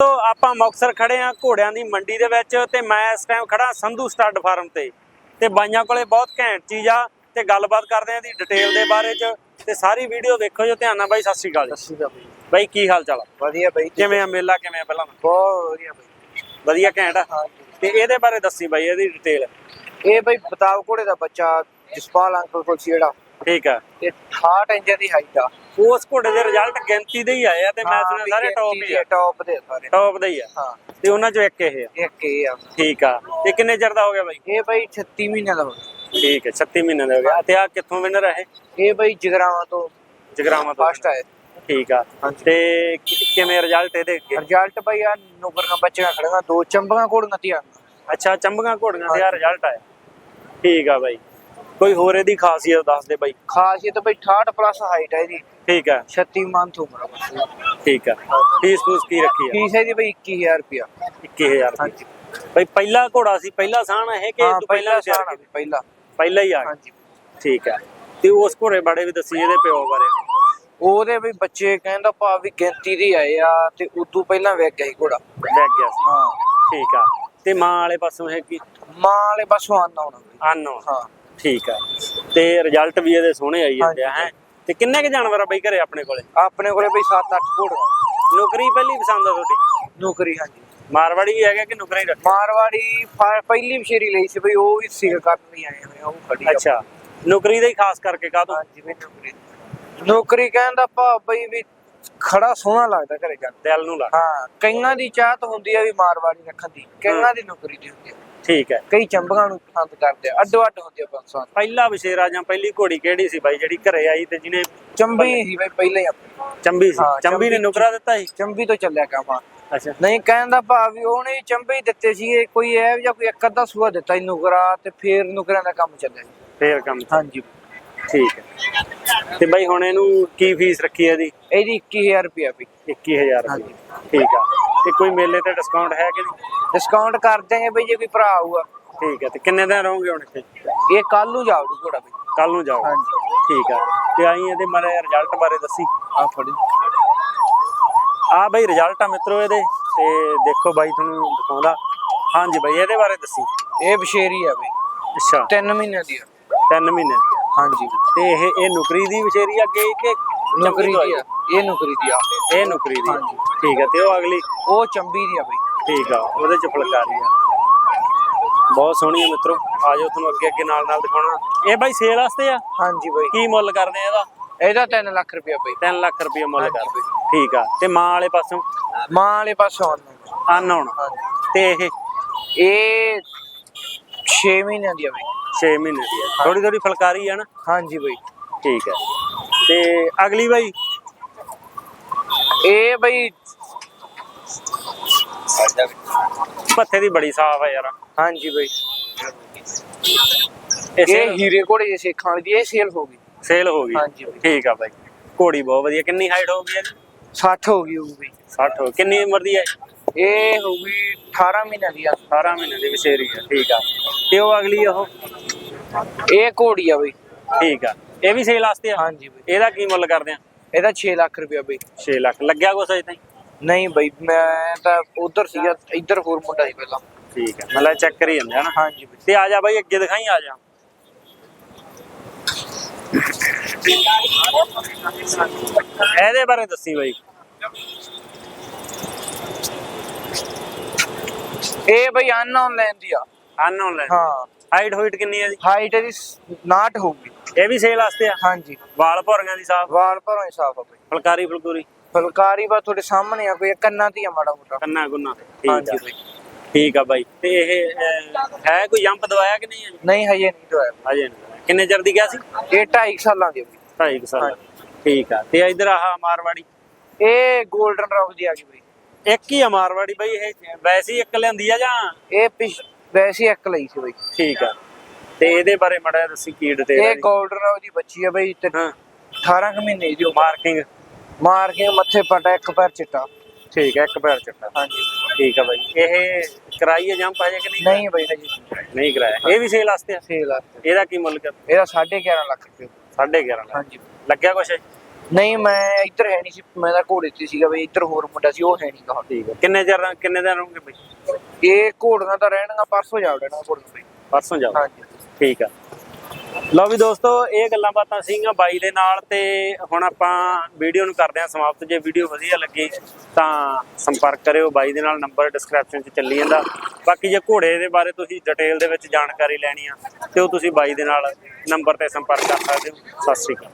ਤੋ ਆਪਾਂ ਮੁਕਤਸਰ ਖੜੇ ਆ ਘੋੜਿਆਂ ਦੀ ਮੰਡੀ ਦੇ ਵਿੱਚ ਤੇ ਮੈਂ ਇਸ ਟਾਈਮ ਖੜਾ ਸੰਧੂ ਸਟੱਡ ਫਾਰਮ ਤੇ। ਤੇ ਬਾਈਆਂ ਕੋਲੇ ਬਹੁਤ ਘੈਂਟ ਚੀਜ਼ ਆ ਤੇ ਗੱਲਬਾਤ ਕਰਦੇ ਆ ਦੀ ਡਿਟੇਲ ਦੇ ਬਾਰੇ ਚ। ਤੇ ਸਾਰੀ ਵੀਡੀਓ ਦੇਖੋ ਜੋ ਧਿਆਨ ਨਾਲ ਬਾਈ ਸਤਿ ਸ਼੍ਰੀ ਅਕਾਲ ਜੀ। ਸੱਸੀ ਦਾ ਬਈ। ਕੀ ਹਾਲ ਚਾਲ ਵਧੀਆ ਬਈ ਕਿਵੇਂ ਆ। ਮੇਲਾ ਕਿਵੇਂ ਆ ਪਹਿਲਾਂ ਬਹੁਤ ਵਧੀਆ ਬਈ। ਵਧੀਆ ਘੈਂਟ ਆ। ਤੇ ਇਹਦੇ ਬਾਰੇ ਦੱਸੀ ਬਾਈ ਇਹਦੀ ਡਿਟੇਲ ਇਹ ਬਈ ਬਤਾਵ ਘੋੜੇ ਦਾ ਬੱਚਾ ਜਸਪਾਲ ਅੰਕਲ ਕੋਲ ਸੀ ਜਿਹੜਾ। ਠੀਕ ਆ। ਇਹ 68 ਇੰਚ ਦੀ ਹਾਈਟ ਆ। ਉਸ ਘੋੜੇ ਦੇ ਰਿਜ਼ਲਟ ਗਿਣਤੀ ਦੇ ਹੀ ਆਏ ਆ ਤੇ ਮੈਂ ਸੁਣਿਆ ਸਾਰੇ ਟੌਪ ਹੀ ਆ। ਟੌਪ ਦੇ ਸਾਰੇ। ਟੌਪ ਦੇ ਹੀ ਆ। ਹਾਂ। ਤੇ ਉਹਨਾਂ ਚੋਂ ਇੱਕ ਇਹ ਆ। ਇੱਕ ਇਹ ਆ। ਠੀਕ ਆ। ਤੇ ਕਿੰਨੇ ਚਿਰ ਦਾ ਹੋ ਗਿਆ ਬਾਈ? ਇਹ ਬਈ 36 ਮਹੀਨਿਆਂ ਦਾ ਹੋ ਗਿਆ। ਠੀਕ ਹੈ 36 ਮਹੀਨੇ ਦਾ ਹੋ ਗਿਆ। ਤੇ ਆ ਕਿੱਥੋਂ ਵਿਨਰ ਹੈ ਇਹ? ਬਈ ਜਗਰਾਵਾਂ ਤੋਂ। ਜਗਰਾਵਾਂ ਤੋਂ। ਫਸਟ ਆਇਆ ਠੀਕ ਆ। ਤੇ ਕਿਵੇਂ ਰਿਜ਼ਲਟ ਇਹਦੇ ਅੱਗੇ? ਰਿਜ਼ਲਟ ਬਈ ਆ ਨੁਕਰੀਆਂ ਬੱਚੀਆਂ ਖੜੀਆਂ। ਦੋ ਚੰਬੀਆਂ ਘੋੜੀਆਂ ਤੀਆਂ ਅੱਛਾ ਚੰਬੀਆਂ ਘੋੜੀਆਂ ਤੇ ਆ ਰਿਜ਼ਲਟ ਆਇਆ। ਠੀਕ ਆ ਬਾਈ। ਕੋਈ ਹੋਰ ਇਹਦੀ ਖਾਸੀਅਤ ਦੱਸ ਦੇ ਬਾਈ। ਖਾਸ ਇਹ ਤਾਂ ਬਈ 68 ਪਲੱਸ ਹਾਈਟ ਹੈ ਇਹਦੀ। ਠੀਕ ਆ 36 ਮੰਥ ਉਮਰ ਬਸ। ਠੀਕ ਆ ਫੀਸ ਫੂਸ ਕੀ ਰੱਖੀ ਆ? ਫੀਸ ਇਹਦੀ ਬਈ 21000 ਰੁਪਿਆ 21000 ਹਾਂਜੀ। ਬਾਈ ਪਹਿਲਾ ਘੋੜਾ ਸੀ ਪਹਿਲਾ ਸਾਨ ਇਹ ਕਿ ਹਾਂ ਤੂੰ ਪਹਿਲਾ ਬਈ, ਪਹਿਲਾ। ਪਹਿਲਾ ਹੀ ਆ ਗਿਆ। ਹਾਂਜੀ। ਠੀਕ ਆ ਤੇ ਉਸ ਘੋੜੇ ਬਾਰੇ ਵੀ ਦੱਸੀ ਇਹਦੇ ਪਿਓ ਬਾਰੇ ਉਹਦੇ ਵੀ ਬੱਚੇ ਕਹਿੰਦਾ ਭਾ ਵੀ ਗਿਣਤੀ ਦੇ ਆਏ ਆ ਤੇ ਉਦੋਂ ਪਹਿਲਾਂ ਵੇਖ ਗਿਆ ਸੀ ਘੋੜਾ। ਲੱਗ ਗਿਆ ਹਾਂ। ਠੀਕ ਆ। ਤੇ ਮਾਂ ਵਾਲੇ ਪਾਸੋਂ ਇਹ ਕੀ? ਮਾਂ ਵਾਲੇ ਪਾਸੋਂ ਹੋਣਾ। ਅਨਨੋਨ ਹਾਂ। ਠੀਕ ਆ। ਤੇ ਰਿਜ਼ਲਟ ਵੀ ਇਹਦੇ ਸੋਹਣੇ ਆਈ ਜਾਂਦੇ ਆ। ਹੈ? ਤੇ ਕਿੰਨੇ ਕੁ ਜਾਨਵਰ ਆ ਬਈ ਘਰੇ ਆਪਣੇ ਕੋਲੇ? ਆਪਣੇ ਕੋਲੇ ਬਈ 7-8 ਘੋੜਾ ਨੌਕਰੀ ਪਹਿਲੀ ਪਸੰਦ ਆ ਤੁਹਾਡੀ? ਨੌਕਰੀ ਹਾਂਜੀ। ਮਾਰਵਾੜੀ ਹੈਗਾ ਕਿ ਨੌਕਰੀ ਰੱਖ? ਮਾਰਵਾੜੀ ਪਹਿਲੀ ਬਸ਼ੇਰੀ ਲਈ ਸੀ ਬਈ ਉਹ ਵੀ ਸੀਲ ਕਰਨ ਨਹੀਂ ਆਏ ਹੋਏ ਉਹ ਖੜੀ। ਅੱਛਾ ਨੌਕਰੀ ਦਾ ਹੀ ਖਾਸ ਕਰਕੇ ਕਾਹਤੋਂ? ਹਾਂਜੀ ਬਈ ਨੌਕਰੀ। ਨੌਕਰੀ ਕਹਿੰਦਾ ਭਾ ਬਈ ਵੀ ਖੜਾ ਸੋਹਣਾ ਲੱਗਦਾ ਘਰੇ ਜਾ। ਦਿਲ ਨੂੰ ਲੱਗ ਹਾਂ ਕਈਆਂ ਦੀ ਚਾਹਤ ਹੁੰਦੀ ਆ ਵੀ ਮਾਰਵਾੜੀ ਰੱਖਣ ਦੀ ਕਈਆਂ ਦੀ ਨੌਕਰੀ ਦੀ ਹੁੰਦੀ ਆ। ਠੀਕ ਹੈ। ਕਈ ਚੰਬੀਆਂ ਨੂੰ ਪਸੰਦ ਕਰਦੇ ਆ ਅੱਡੋ ਅੱਡ ਹੁੰਦੀ ਆ ਪੰਸਾਂ ਪਹਿਲਾ ਵਿਸ਼ੇਰਾ ਜਾਂ ਪਹਿਲੀ ਘੋੜੀ ਕਿਹੜੀ ਸੀ ਬਾਈ ਜਿਹੜੀ ਘਰੇ ਆਈ ਤੇ ਜਿਹਨੇ ਚੰਬੀ ਸੀ ਬਈ ਪਹਿਲੇ ਹੀ ਚੰਬੀ ਸੀ। ਹਾਂ, ਚੰਬੀ ਨੇ ਨੁਕਰਾ ਦਿੱਤਾ ਸੀ? ਚੰਬੀ ਤੋਂ ਚੱਲਿਆ ਕੰਮ ਆ ਅੱਛਾ। ਨਹੀਂ ਕਹਿੰਦਾ ਭਾ ਵੀ ਉਹਨੇ ਹੀ ਚੰਬੇ ਹੀ ਦਿੱਤੇ ਸੀ ਇਹ ਕੋਈ ਐ ਜਾਂ ਕੋਈ ਇੱਕ ਅੱਧਾ ਸੂਆ ਦਿੱਤਾ ਸੀ ਨੁਕਰਾ ਤੇ ਫੇਰ ਨੁਕਰਾਂ ਦਾ ਕੰਮ ਚੱਲਿਆ। ਫੇਰ ਕੰਮ ਹਾਂਜੀ। ਠੀਕ ਹੈ। ਤੇ ਬਾਈ ਹੁਣ ਇਹਨੂੰ ਕੀ ਫੀਸ ਰੱਖੀ ਹੈ ਇਹਦੀ? ਇਹਦੀ 21000 ਰੁਪਿਆ ਵੀ 21000 ਹਾਂਜੀ। ਠੀਕ ਆ। ਤੇ ਕੋਈ ਮੇਲੇ ਤੇ ਡਿਸਕਾਊਂਟ ਹੈ ਕਿ ਨਹੀਂ? ਡਿਸਕਾਊਂਟ ਕਰ ਦੇਂਗੇ ਬਈ ਜੇ ਕੋਈ ਭਰਾ ਆਊਗਾ। ਠੀਕ ਹੈ ਤੇ ਕਿੰਨੇ ਦਿਨ ਰਹੋਗੇ ਹੁਣ ਇੱਥੇ? ਇਹ ਕੱਲ ਨੂੰ ਜਾਊਗਾ ਘੋੜਾ ਬਈ। ਕੱਲ ਨੂੰ ਜਾਓ। ਹਾਂਜੀ। ਠੀਕ ਆ ਤੇ ਆਈ ਇਹਦੇ ਮਾਰੇ ਰਿਜ਼ਲਟ ਬਾਰੇ ਦੱਸੀ। ਆ ਫੜੀ। ਆ ਬਈ ਰਿਜ਼ਲਟ ਆ ਮਿੱਤਰੋ ਇਹਦੇ ਤੇ ਦੇਖੋ ਬਾਈ ਤੁਹਾਨੂੰ ਦਿਖਾਉਂਦਾ। ਹਾਂਜੀ ਬਾਈ ਇਹਦੇ ਬਾਰੇ ਦੱਸੀ। ਇਹ ਬਸ਼ੇਰੀ ਆ ਬਈ। ਅੱਛਾ। 3 ਮਹੀਨਿਆਂ ਦੀ ਆ। 3 ਮਹੀਨੇ ਦੀ ਆ। ਹਾਂਜੀ। ਤੇ ਇਹ ਇਹ ਨੁਕਰੀ ਦੀ ਵਿਸ਼ੇਰੀ ਅੱਗੇ ਕਿ ਨੌਕਰੀ ਚੰਗੀ ਦੀ ਆ। ਇਹ ਨੌਕਰੀ ਦੀ ਆ। ਇਹ ਨੁਕਰੀ ਦੀ ਆ। ਹਾਂਜੀ। ਠੀਕ ਆ ਤੇ ਉਹ ਅਗਲੀ? ਉਹ ਚੰਬੀ ਦੀ ਆ ਬਈ। ਠੀਕ ਆ ਉਹਦੇ ਚ ਫੁਲਕਾਰੀ ਆ। ਬਹੁਤ ਸੋਹਣੀ ਆ ਮਿੱਤਰੋ। ਆ ਜਾਓ ਤੁਹਾਨੂੰ ਅੱਗੇ ਅੱਗੇ ਨਾਲ ਨਾਲ ਦਿਖਾਉਣਾ। ਇਹ ਬਾਈ ਸੇਲ ਵਾਸਤੇ ਆ? ਹਾਂਜੀ ਬਈ। ਕੀ ਮੁੱਲ ਕਰਦੇ ਆ ਇਹਦਾ? ਇਹਦਾ 3 ਲੱਖ ਰੁਪਿਆ ਬਈ। 3 ਲੱਖ ਰੁਪਏ ਮੁੱਲ। ਕਰਦੇ। ਠੀਕ ਆ ਤੇ ਮਾਂ ਵਾਲੇ ਪਾਸੋਂ? ਮਾਂ ਵਾਲੇ ਪਾਸੋਂ ਆਉਂਦਾ ਅਨਨੋਨ ਹਾਂਜੀ। ਤੇ ਇਹ? ਇਹ 6 ਮਹੀਨਿਆਂ ਦੀ ਆ ਬਈ। 6 ਮਹੀਨੇ ਦੀ ਆ। ਥੋੜੀ ਥੋੜੀ ਫੁਲਕਾਰੀ ਆ ਨਾ? ਹਾਂਜੀ ਬਈ। ਠੀਕ ਹੈ ਤੇ ਅਗਲੀ ਬਾਈ? ਇਹ ਬਈ ਪੱਥੇ ਦੀ ਬੜੀ ਸਾਫ਼ ਆ ਯਾਰ। ਹਾਂਜੀ ਬਈ। ਇਹ ਹੀਰੇ ਘੋੜੇ ਜੇ ਸੇਖਾਂ ਵਾਲੀ ਦੀ ਇਹ ਸੇਲ ਹੋ ਗਈ। ਸੇਲ ਹੋ ਗਈ। ਹਾਂਜੀ ਬਾਈ। ਠੀਕ ਆ ਬਾਈ। ਘੋੜੀ ਬਹੁਤ ਵਧੀਆ। ਕਿੰਨੀ ਹਾਈਟ ਹੋ ਗਈ ਇਹਦੀ? 60 ਹੋ ਗਈ ਹੋਊ ਬਈ। 60 ਹੋ ਕਿੰਨੀ ਉਮਰ ਦੀ ਹੈ ਇਹ? ਹੋ ਗਈ 18 ਮਹੀਨਿਆਂ ਦੀ ਆ। 18 ਮਹੀਨੇ ਦੀ ਵਿਸ਼ੇਰੀ ਹੈ ਠੀਕ ਆ। ਤੇ ਉਹ ਅਗਲੀ ਉਹ? ਇਹ ਘੋੜੀ ਆ ਬਈ। ਠੀਕ ਆ। ਇਹ ਵੀ ਸੇਲ ਵਾਸਤੇ ਆ? ਹਾਂਜੀ ਬਈ। ਇਹਦਾ ਕੀ ਮੁੱਲ ਕਰਦੇ ਆ? ਇਹਦਾ 6 ਲੱਖ ਰੁਪਇਆ ਬਈ। 6 ਲੱਖ। ਲੱਗਿਆ ਕੁਛ ਅਜੇ ਤਾਈਂ? ਨਹੀਂ ਬਈ ਮੈਂ ਤਾਂ ਉਧਰ ਸੀਗਾ ਇੱਧਰ ਹੋਰ ਮੁੰਡਾ ਸੀ ਪਹਿਲਾਂ। ਠੀਕ ਹੈ ਮਤਲਬ ਚੈੱਕ ਕਰੀ ਜਾਂਦੇ ਆ ਨਾ। ਹਾਂਜੀ ਬਈ। ਤੇ ਆ ਜਾ ਬਾਈ ਅੱਗੇ ਦਿਖਾਈ ਆ ਜਾ। ਇਹਦੇ ਬਾਰੇ ਦੱਸੀ ਬਾਈ। ਇਹ ਬਈ ਅਨਆਨਲਾਈਨ ਦੀ ਆ। ਅਨਆਨਲਾਈਨ ਹਾਂ। ਹਾਈਟ ਹੋਈਟ ਕਿੰਨੀ ਹੈ ਜੀ? ਹਾਈਟ ਇਹਦੀ 69 ਹੋਊਗੀ। ਇਹ ਵੀ ਸੇਲ ਵਾਸਤੇ ਆ? ਹਾਂਜੀ। ਵਾਲ ਭੌਰੀਆਂ ਦੀ ਸਾਫ਼? ਵਾਲ ਭਰੋਂ ਹੀ ਸਾਫ਼ ਆ ਬਈ। ਫੁਲਕਾਰੀ ਫੁਲਕੂਰੀ? ਫੁਲਕਾਰੀ ਬਾ ਤੁਹਾਡੇ ਸਾਹਮਣੇ ਆ ਕੋਈ ਕੰਨਾਂ ਦੀ ਆ ਮਾੜਾ ਮੋਟਾ। ਕੰਨਾ ਗੁੰਨਾ ਠੀਕ ਹਾਂਜੀ। ਆ ਬਈ। ਠੀਕ ਆ ਬਾਈ। ਤੇ ਇਹ ਹੈ ਕੋਈ ਜੰਪ ਦਵਾਇਆ ਕਿ ਨਹੀਂ? ਨਹੀਂ ਹਜੇ ਨਹੀਂ ਦਵਾਇਆ। ਨਹੀਂ ਕਿੰਨੇ ਚਿਰ ਦੀ ਗਿਆ ਸੀ? ਇਹ 2.5 ਸਾਲਾਂ ਦੀ ਆ ਬਈ। ਢਾਈ ਕੁ ਸਾਲ ਠੀਕ ਆ। ਤੇ ਇਧਰ ਆਹ ਮਾਰਵਾੜੀ? ਇਹ 골ਡਨ ਰੌਕ ਦੀ ਆ ਗਈ ਬਈ। ਇੱਕ ਹੀ ਆ ਮਾਰਵਾੜੀ ਬਾਈ ਇਹ ਵੈਸੇ ਹੀ ਇੱਕ ਲੈਂਦੀ ਆ ਜਾਂ? ਇਹ ਵੈਸੇ ਹੀ ਇੱਕ ਲਈ ਸੀ ਬਈ। ਠੀਕ ਆ। ਤੇ ਇਹਦੇ ਬਾਰੇ ਮੜਾ ਦੱਸੀ ਕੀ ਡਿਟੇਲ ਇਹ 골ਡਨ ਰੌਕ ਦੀ ਬੱਚੀ ਆ ਬਈ ਤੇ ਹਾਂ। 18 ਕੁ ਮਹੀਨੇ ਦੀ ਮਾਰਕਿੰਗ ਮਾਰ ਕੇ ਮੱਥੇ ਪਟਾ ਇੱਕ ਪੈਰ ਚਿੱਟਾ। ਠੀਕ ਆ ਇੱਕ ਪੈਰ ਚੱਟਾ। ਹਾਂਜੀ। ਠੀਕ ਆ ਬਾਈ। ਇਹ ਕਰਾਈਏ ਜੰਪ ਆ ਜਾਂ ਕਿ ਨਹੀਂ ਨਹੀਂ ਬਈ ਹਜੇ ਨਹੀਂ ਕਰਾਇਆ। ਇਹ ਵੀ ਸੇਲ ਵਾਸਤੇ ਆ? ਸੇਲ ਆ ਇਹਦਾ ਕੀ ਮੁੱਲ ਕਰ? ਇਹਦਾ 11.5 ਲੱਖ ਰੁਪਏ। 11.5 ਲੱਖ। ਹਾਂਜੀ। ਲੱਗਿਆ ਕੁਛ? ਨਹੀਂ ਮੈਂ ਇੱਧਰ ਹੈ ਨਹੀਂ ਸੀ। ਮੈਂ ਤਾਂ ਘੋੜੇ ਤੇ ਸੀਗਾ ਬਈ ਇੱਧਰ ਹੋਰ ਮੁੰਡਾ ਸੀ ਉਹ ਹੈ ਨਹੀਂ ਗਾ ਠੀਕ ਹੈ ਕਿੰਨੇ ਚਿਰ ਕਿੰਨੇ ਦਿਨ ਰਹੋਗੇ ਬਈ? ਇਹ ਘੋੜੀਆਂ ਤਾਂ ਰਹਿਣਗਾ ਪਰਸੋਂ ਜਾ ਵੜਨਾ ਘੋੜੀਆਂ ਬਈ। ਪਰਸੋਂ ਜਾਓ ਹਾਂਜੀ। ਠੀਕ ਆ। ਲਓ ਵੀ ਦੋਸਤੋ, ਇਹ ਗੱਲਾਂ ਬਾਤਾਂ ਸੀਗੀਆਂ ਬਾਈ ਦੇ ਨਾਲ ਤੇ ਹੁਣ ਆਪਾਂ ਵੀਡੀਓ ਨੂੰ ਕਰਦੇ ਹਾਂ ਸਮਾਪਤ। ਜੇ ਵੀਡੀਓ ਵਧੀਆ ਲੱਗੀ ਤਾਂ ਸੰਪਰਕ ਕਰਿਓ, ਬਾਈ ਦੇ ਨਾਲ ਨੰਬਰ ਡਿਸਕ੍ਰਿਪਸ਼ਨ 'ਚ ਚੱਲੀ ਜਾਂਦਾ। ਬਾਕੀ ਜੇ ਘੋੜੇ ਦੇ ਬਾਰੇ ਤੁਸੀਂ ਡਿਟੇਲ ਦੇ ਵਿੱਚ ਜਾਣਕਾਰੀ ਲੈਣੀ ਆ, ਤੇ ਉਹ ਤੁਸੀਂ ਬਾਈ ਦੇ ਨਾਲ ਨੰਬਰ ਤੇ ਸੰਪਰਕ ਕਰ ਸਕਦੇ ਹੋ। ਸਤਿ ਸ਼੍ਰੀ ਅਕਾਲ।